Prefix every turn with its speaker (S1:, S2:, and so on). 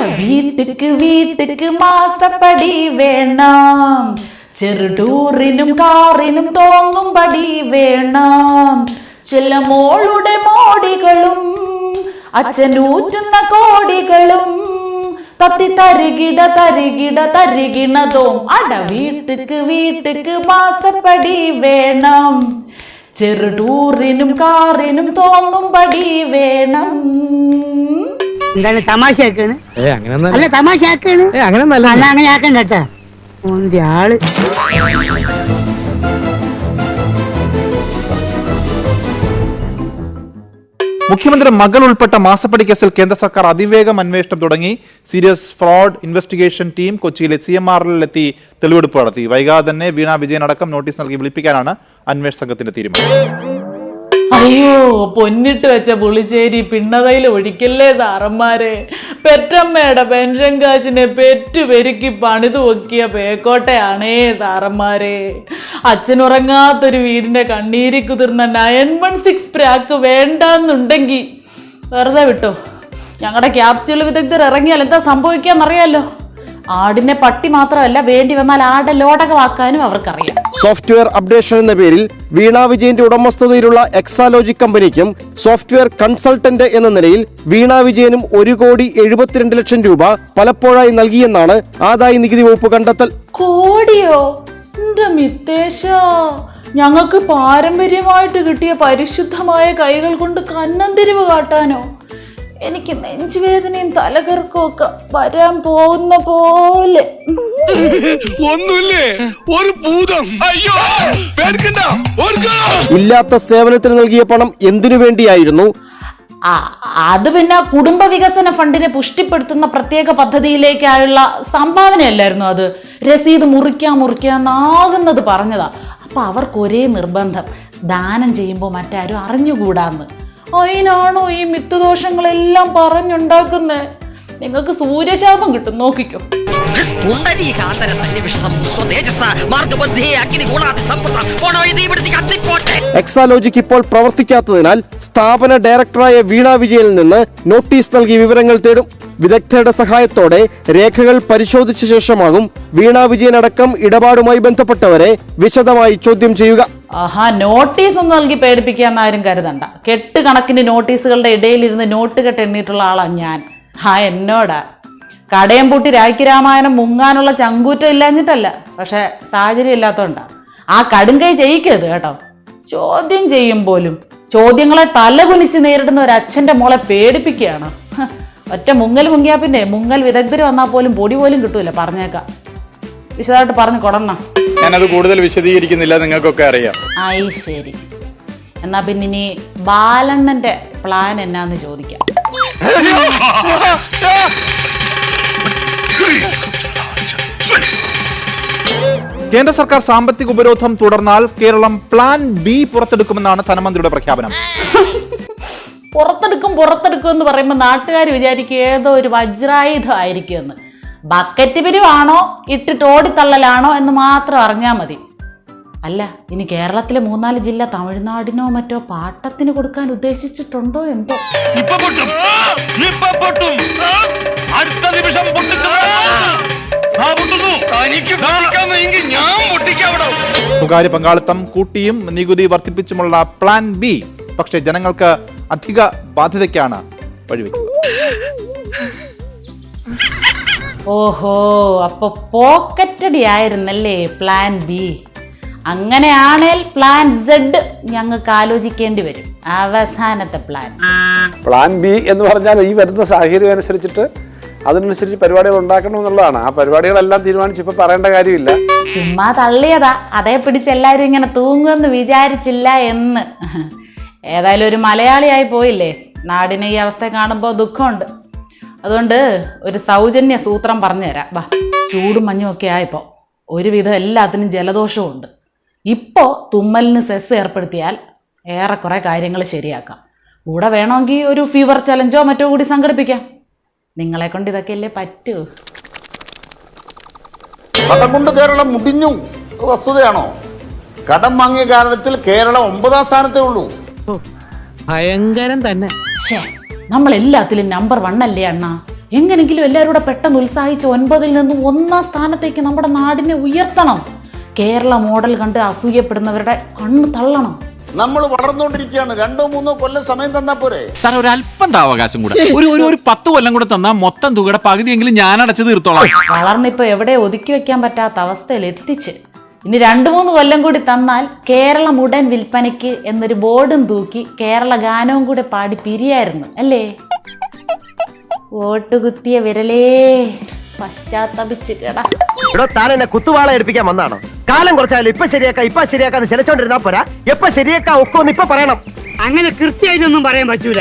S1: വീട്ടുക്ക് വീട്ടുക്ക് മാസപ്പടി വേണം. ചെറുടൂറിനും കാറിനും തോന്നുംപടി വേണം. ചില മോളുടെ മോടികളും അച്ഛനൂറ്റുന്ന കോടികളും തത്തി തരികിട തരികിട തരികിണതും. അട വീട്ടുക്ക് വീട്ടുക്ക് മാസപ്പടി വേണം. ചെറുടൂറിനും കാറിനും തോന്നുംപടി വേണം.
S2: എന്താണ് തമാശ ആക്കാണ്
S3: ഏ അങ്ങനെ
S2: അല്ല. തമാശ ആക്കാണ്
S3: ഏ അങ്ങനെ
S2: അല്ല. അങ്ങനെ ആക്കണ്ട കേട്ടാ. ആൾ.
S4: മുഖ്യമന്ത്രി മകൾ ഉൾപ്പെട്ട മാസപ്പടി കേസിൽ കേന്ദ്ര സർക്കാർ അതിവേഗം അന്വേഷണം തുടങ്ങി. സീരിയസ് ഫ്രോഡ് ഇൻവെസ്റ്റിഗേഷൻ ടീം കൊച്ചിയിലെ സി എം ആറിലെത്തി തെളിവെടുപ്പ് നടത്തി. വൈകാതെ തന്നെ വീണ വിജയൻ അടക്കം നോട്ടീസ് നൽകി വിളിപ്പിക്കാനാണ് അന്വേഷണ സംഘത്തിന്റെ തീരുമാനം.
S1: അയ്യോ പൊന്നിട്ട് വെച്ച പുളിശ്ശേരി പിണ്ണതയിൽ ഒഴിക്കല്ലേ സാറന്മാരെ? പെറ്റമ്മയുടെ പെൻഷൻ കാശിനെ പെറ്റു പെരുക്കി പണിതു വെക്കിയ പേക്കോട്ടയാണേ സാറന്മാരെ. അച്ഛനുറങ്ങാത്തൊരു വീടിന്റെ കണ്ണീരി കുതിർന്ന നയൻ വൺ സിക്സ് പ്രാക്ക് വേണ്ടെന്നുണ്ടെങ്കിൽ വെറുതെ വിട്ടോ. ഞങ്ങളുടെ ക്യാപ്സ്യൂൾ വിദഗ്ധർ ഇറങ്ങിയാൽ എന്താ സംഭവിക്കാന്നറിയാലോ ആടിനെ പട്ടി മാത്രമല്ല വേണ്ടി വന്നാൽ ആടെ ലോടകമാക്കാനും അവർക്കറിയാം.
S5: സോഫ്റ്റ്വെയർ അപ്ഡേഷൻ എന്ന പേരിൽ വീണ വിജയന്റെ ഉടമസ്ഥതയിലുള്ള എക്സാലോജിക് കമ്പനിക്കും സോഫ്റ്റ്വെയർ കൺസൾട്ടന്റ് എന്ന നിലയിൽ വീണ വിജയനും ഒരു കോടി എഴുപത്തിരണ്ട് ലക്ഷം രൂപ പലപ്പോഴായി നൽകിയെന്നാണ് ആദായ നികുതി വകുപ്പ് കണ്ടെത്തൽ.
S1: കോടിയോ? മിത്തേശ? ഞങ്ങൾക്ക് പാരമ്പര്യമായിട്ട് കിട്ടിയ പരിശുദ്ധമായ കൈകൾ കൊണ്ട് കന്നന്തിരിവ് കാട്ടാനോ? എനിക്ക് നെഞ്ചുവേദനയും തലകറക്കവും ഒക്കെ വരാൻ പോകുന്ന പോലെ.
S6: ഒന്നുമില്ലേ? ഒരു ഭൂതം. അയ്യോ! പേടിക്കണ്ട.
S5: ഇല്ലാത്ത സേവനത്തിന് നൽകിയ പണം എന്തിനു വേണ്ടിയായിരുന്നു?
S1: ആ അത് പിന്നെ കുടുംബ വികസന ഫണ്ടിനെ പുഷ്ടിപ്പെടുത്തുന്ന പ്രത്യേക പദ്ധതിയിലേക്കായുള്ള സംഭാവനയല്ലായിരുന്നു അത്. രസീത് മുറിക്കാൻ മുറിക്കാന്നാകുന്നത് പറഞ്ഞതാ. അപ്പൊ അവർക്ക് ഒരേ നിർബന്ധം. ദാനം ചെയ്യുമ്പോൾ മറ്റാരും അറിഞ്ഞുകൂടാന്ന്. അതിനാണോ ഈ മിത്തുദോഷങ്ങളെല്ലാം പറഞ്ഞുണ്ടാക്കുന്നത് നിങ്ങൾക്ക് സൂര്യശാപം കിട്ടും നോക്കിക്കോ.
S5: എക്സാലോജിക്ക് ഇപ്പോൾ പ്രവർത്തിക്കാത്തതിനാൽ സ്ഥാപന ഡയറക്ടറായ വീണ വിജയിൽ നിന്ന് നോട്ടീസ് നൽകി വിവരങ്ങൾ തേടും. വിദഗ്ധരുടെ സഹായത്തോടെ രേഖകൾ പരിശോധിച്ച ശേഷമാകും വീണ വിജയനടക്കം ഇടപാടുമായി ബന്ധപ്പെട്ടവരെ വിശദമായി ചോദ്യം ചെയ്യുക.
S1: ആഹാ നോട്ടീസ് ഒന്നും നൽകി പേടിപ്പിക്കുക ആരും കരുതണ്ട. കെട്ട് കണക്കിന് നോട്ടീസുകളുടെ ഇടയിലിരുന്ന് നോട്ട് കെട്ട് എണ്ണിയിട്ടുള്ള ആളാണ് ഞാൻ. ആ എന്നോടാ. കടയം പൂട്ടി രാഖി രാമായണം മുങ്ങാനുള്ള ചങ്കൂറ്റം ഇല്ലാഞ്ഞിട്ടല്ല പക്ഷെ സാഹചര്യം ഇല്ലാത്തതുകൊണ്ടാ ആ കടുങ്കൈ ചെയ്യിക്കരുത് കേട്ടോ. ചോദ്യം ചെയ്യും പോലും. ചോദ്യങ്ങളെ തലകുനിച്ച് നേരിടുന്ന ഒരു അച്ഛന്റെ മോളെ പേടിപ്പിക്കുകയാണ്. ഒറ്റ മുങ്ങൽ മുങ്ങിയാ പിന്നെ മുങ്ങൽ വിദഗ്ധർ വന്നാൽ പോലും പൊടി പോലും കിട്ടൂല പറഞ്ഞേക്കാം. വിശദമായിട്ട് പറഞ്ഞു കൊടണം
S7: ഞാനത് കൂടുതൽ വിശദീകരിക്കുന്നില്ല നിങ്ങൾക്കൊക്കെ അറിയാം.
S1: ആയി ശരി. എന്നാ പിന്നെ ഇനി ബാലണ്ണന്റെ പ്ലാൻ എന്നാന്ന് ചോദിക്കാം.
S4: കേന്ദ്ര സർക്കാർ സാമ്പത്തിക ഉപരോധം തുടർന്നാൽ കേരളം പ്ലാൻ ബി പുറത്തെടുക്കുമെന്നാണ് ധനമന്ത്രിയുടെ പ്രഖ്യാപനം.
S1: പുറത്തെടുക്കും പുറത്തെടുക്കും എന്ന് പറയുമ്പോൾ നാട്ടുകാർ വിചാരിക്കും ഏതോ ഒരു വജ്രായുധം ആയിരിക്കുമെന്ന്. ബക്കറ്റ് പിരിവാണോ ഇട്ടിട്ട് ഓടിത്തള്ളലാണോ എന്ന് മാത്രം അറിഞ്ഞാൽ മതി. അല്ല ഇനി കേരളത്തിലെ മൂന്നാൽ ജില്ല തമിഴ്നാടിനോ മറ്റോ പാട്ടത്തിന് കൊടുക്കാൻ ഉദ്ദേശിച്ചിട്ടുണ്ടോ എന്തോ?
S6: അടുത്ത നിമിഷം
S4: സ്വകാര്യ പങ്കാളിത്തം കൂട്ടിയും നികുതി വർദ്ധിപ്പിച്ചുമുള്ള പ്ലാൻ ബി പക്ഷേ ജനങ്ങൾക്ക് അധിക ബാധ്യതയ്ക്കാണ് വഴിവെക്കുക
S1: ഓഹോ അപ്പൊ പോക്കറ്റടി ആയിരുന്നല്ലേ പ്ലാൻ ബി അങ്ങനെയാണേൽ പ്ലാൻ സെഡ് ഞങ്ങൾക്ക് ആലോചിക്കേണ്ടി വരും. അവസാനത്തെ പ്ലാൻ
S8: പ്ലാൻ ബി എന്ന് പറഞ്ഞാൽ ഈ വരുന്ന സാഹചര്യം അനുസരിച്ചിട്ട് അതിനനുസരിച്ച് പരിപാടികൾ ഉണ്ടാക്കണം എന്നുള്ളതാണ്. ആ പരിപാടികളെല്ലാം തീരുമാനിച്ച് ഇപ്പൊ പറയേണ്ട കാര്യമില്ല.
S1: ചുമ്മാ തള്ളിയതാ. അതേ പിടിച്ച് എല്ലാവരും ഇങ്ങനെ തൂങ്ങുമെന്ന് വിചാരിച്ചില്ല എന്ന്. ഏതായാലും ഒരു മലയാളിയായി പോയില്ലേ? നാടിനെ ഈ അവസ്ഥ കാണുമ്പോൾ ദുഃഖമുണ്ട്. അതുകൊണ്ട് ഒരു സൗജന്യ സൂത്രം പറഞ്ഞു തരാം വാ ചൂടും മഞ്ഞും ഒക്കെ ആയപ്പോൾ ഒരുവിധം എല്ലാത്തിനും ജലദോഷമുണ്ട് ഉണ്ട്. ഇപ്പോൾ തുമ്മലിന് സെസ് ഏർപ്പെടുത്തിയാൽ ഏറെക്കുറെ കാര്യങ്ങൾ ശരിയാക്കാം. കൂടെ വേണമെങ്കിൽ ഒരു ഫീവർ ചലഞ്ചോ മറ്റോ കൂടി സംഘടിപ്പിക്കാം. നിങ്ങളെ കൊണ്ട് ഇതൊക്കെയല്ലേ പറ്റൂ?
S9: കടം കൊണ്ട് കേരളം മുടിഞ്ഞു വസ്തുതയാണോ? കടം വാങ്ങിയ കാരണത്തിൽ കേരളം ഒമ്പതാം സ്ഥാനത്തേ ഉള്ളൂ.
S3: ഭയങ്കരം തന്നെ.
S1: നമ്മൾ എല്ലാത്തിലും നമ്പർ വൺ അല്ലേ അണ്ണ? എങ്ങനെങ്കിലും എല്ലാവരും കൂടെ പെട്ടെന്ന് ഉത്സാഹിച്ച് ഒൻപതിൽ നിന്നും ഒന്നാം സ്ഥാനത്തേക്ക് നമ്മുടെ നാടിനെ ഉയർത്തണം. കേരള മോഡൽ കണ്ട് അസൂയപ്പെടുന്നവരുടെ കണ്ണ് തള്ളണം.
S9: നമ്മൾ വളർന്നുകൊണ്ടിരിക്കുകയാണ്. രണ്ടോ മൂന്നോ കൊല്ലം സമയം തന്നാ പോരെ?
S7: സാർ ഒരു അല്പം അവകാശം കൂടെ. ഒരു ഒരു ഒരു പത്ത് കൊല്ലം കൂടെ തന്നാൽ മൊത്തം തുകയുടെ പകുതിയെങ്കിലും ഞാൻ അടച്ചു തീർത്തോളാം.
S1: വളർന്നിപ്പോ എവിടെ ഒതുക്കി വെക്കാൻ പറ്റാത്ത അവസ്ഥയിൽ എത്തിച്ച്. ഇനി രണ്ടു മൂന്ന് കൊല്ലം കൂടി തന്നാൽ കേരളം ഉടൻ വിൽപ്പനയ്ക്ക് എന്നൊരു ബോർഡും തൂക്കി കേരള ഗാനവും കൂടെ പാടി പിരിയായിരുന്നു അല്ലേ? വോട്ട് കുത്തിയ വിരലേ പശ്ചാത്തപിച്ച് കേടാ.
S10: ഇവിടെ താൻ എന്നെ കുത്തുവാള എടുപ്പിക്കാൻ വന്നാണോ? കാലം കുറച്ചാലും ഇപ്പൊ ശരിയാക്കാം ഇപ്പൊ ശരിയാക്കാന്ന് ചിലച്ചോണ്ടിരുന്നാ പോരാ. എപ്പൊ ശരിയാക്കാം ഒക്കെ ഒന്ന് ഇപ്പൊ പറയണം.
S2: അങ്ങനെ കൃത്യമായിട്ടൊന്നും പറയാൻ പറ്റൂല.